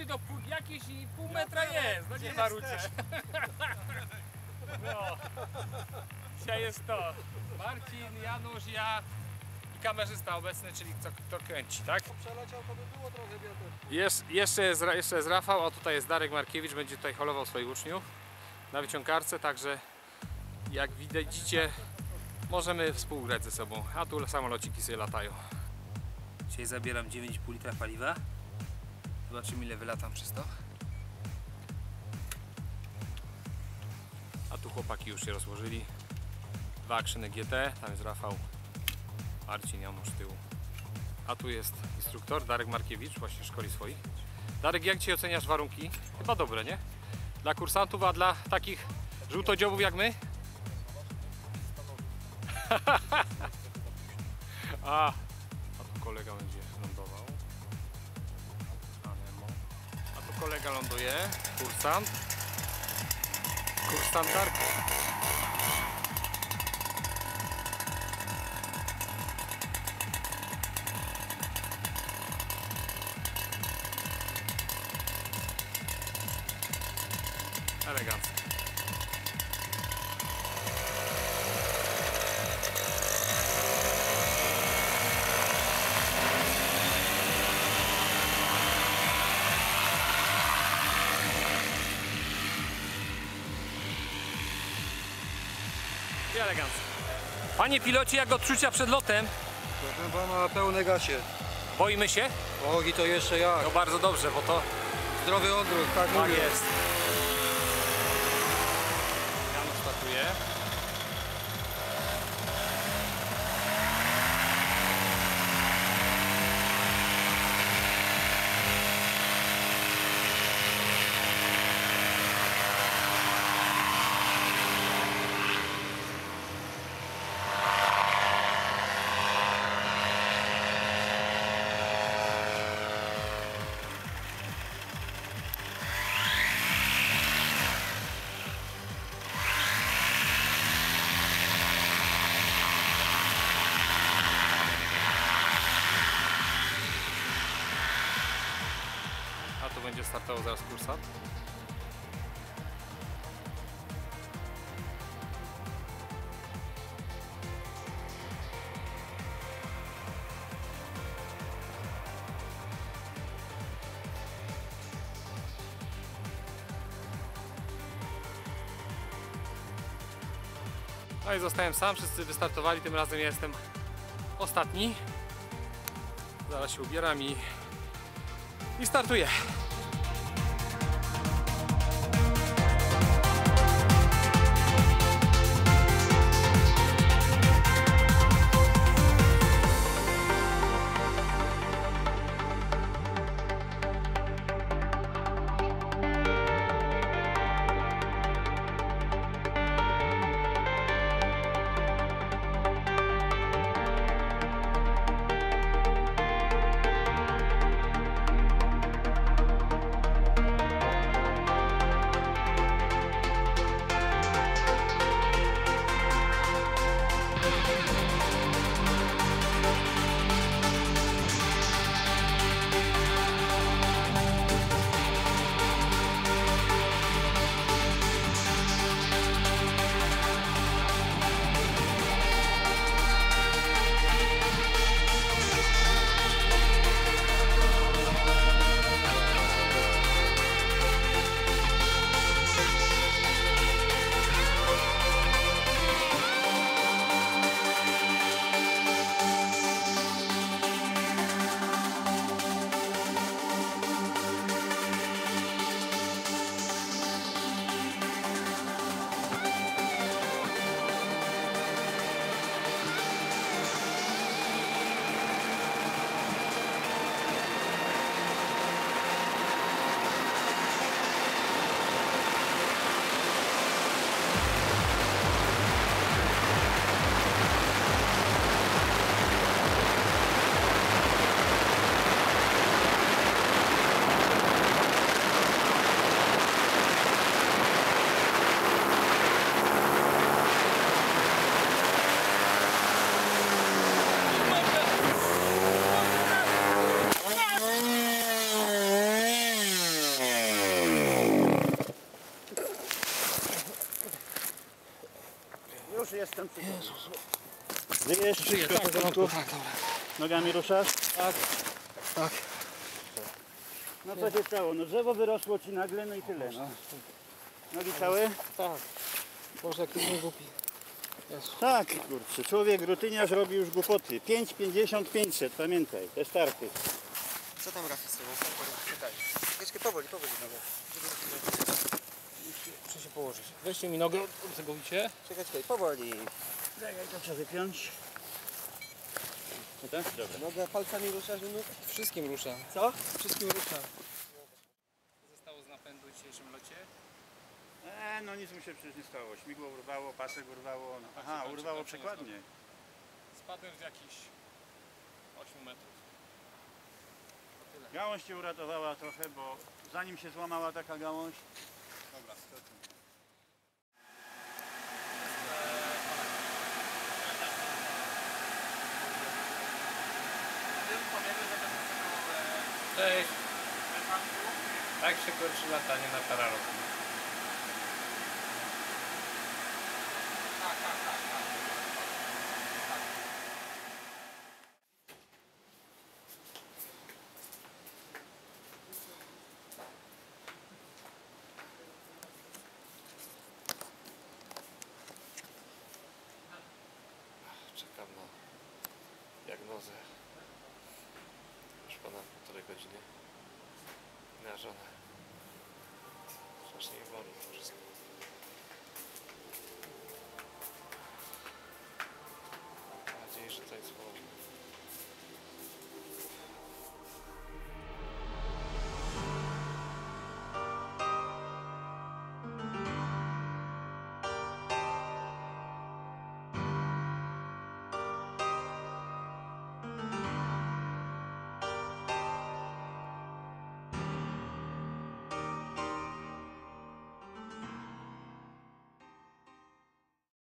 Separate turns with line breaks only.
ty to pół, jakieś i pół metra jest, no nie marucie. No. Dzisiaj jest to Marcin, Janusz, ja i kamerzysta obecny, czyli kto, kto kręci, tak?
Przeleciał to by było trochę wiatr.
Jeszcze, jest, jeszcze jest Rafał, a tutaj jest Darek Markiewicz, będzie tutaj holował swoich uczniów na wyciągarce, także jak widzicie możemy współgrać ze sobą, a tu samolociki sobie latają. Dzisiaj zabieram 9,5 litra paliwa, zobaczymy ile wylatam przez to. A tu chłopaki już się rozłożyli, dwa akrzyny GT, tam jest Rafał, Marcin, z tyłu. A tu jest instruktor Darek Markiewicz, właśnie szkoli swoich. Darek, jak Ci oceniasz warunki? Chyba dobre, nie? Dla kursantów, a dla takich żółtodziobów jak my? a, a tu kolega będzie kolega ląduje, kursant. Kursant Darek. Elegancko. I elegancko. Panie pilocie, jak odczucia przed lotem?
To chyba na pełne gasie.
Boimy się?
Ogi to jeszcze jak.
No bardzo dobrze, bo to
Zdrowy odruch, tak
tak
mówię.
jest. Janusz startuje. Tu będzie startował zaraz kursant. No i zostałem sam, wszyscy wystartowali, tym razem jestem ostatni. Zaraz się ubieram i, i startuję.
Przy tobie. Żyjesz?
Żyję,
Wszystko
tak,
w porządku?
tak, dobra.
Nogami ruszasz?
Tak, tak.
No co się stało? No drzewo wyrosło ci nagle, no i tyle. No. Nogi całe?
Tak. Boże, jak ty nie głupi. Jezu.
Tak, kurczę. Człowiek rutyniarz robi już głupoty. 5, 50, 500, pamiętaj. Te starty.
Co tam Rafi z tobą? Czekaj. Powoli, powoli. Muszę się położyć. Weźcie mi nogę od tego wicie. Czekaj, czekaj, powoli.
Czekaj, to trzeba wypiąć. No tak? Dobra.
Noga palcami ruszasz, nóg? Wszystkim rusza.
Co?
Wszystkim rusza.
Zostało z napędu w dzisiejszym locie.
E, no nic mu się przecież nie stało. Śmigło urwało, pasek urwało. No. Aha, urwało przekładnie.
Spadłem z jakichś 8 metrów.
Gałąź cię uratowała trochę, bo zanim się złamała taka gałąź,
Dobra, Cześć. Tak się kończy latanie na paralotku.
Czekam na diagnozę. Ponad półtorej godziny. Na żonę. Strasznie boli to wszystko. Mam nadzieję, że to jest położone.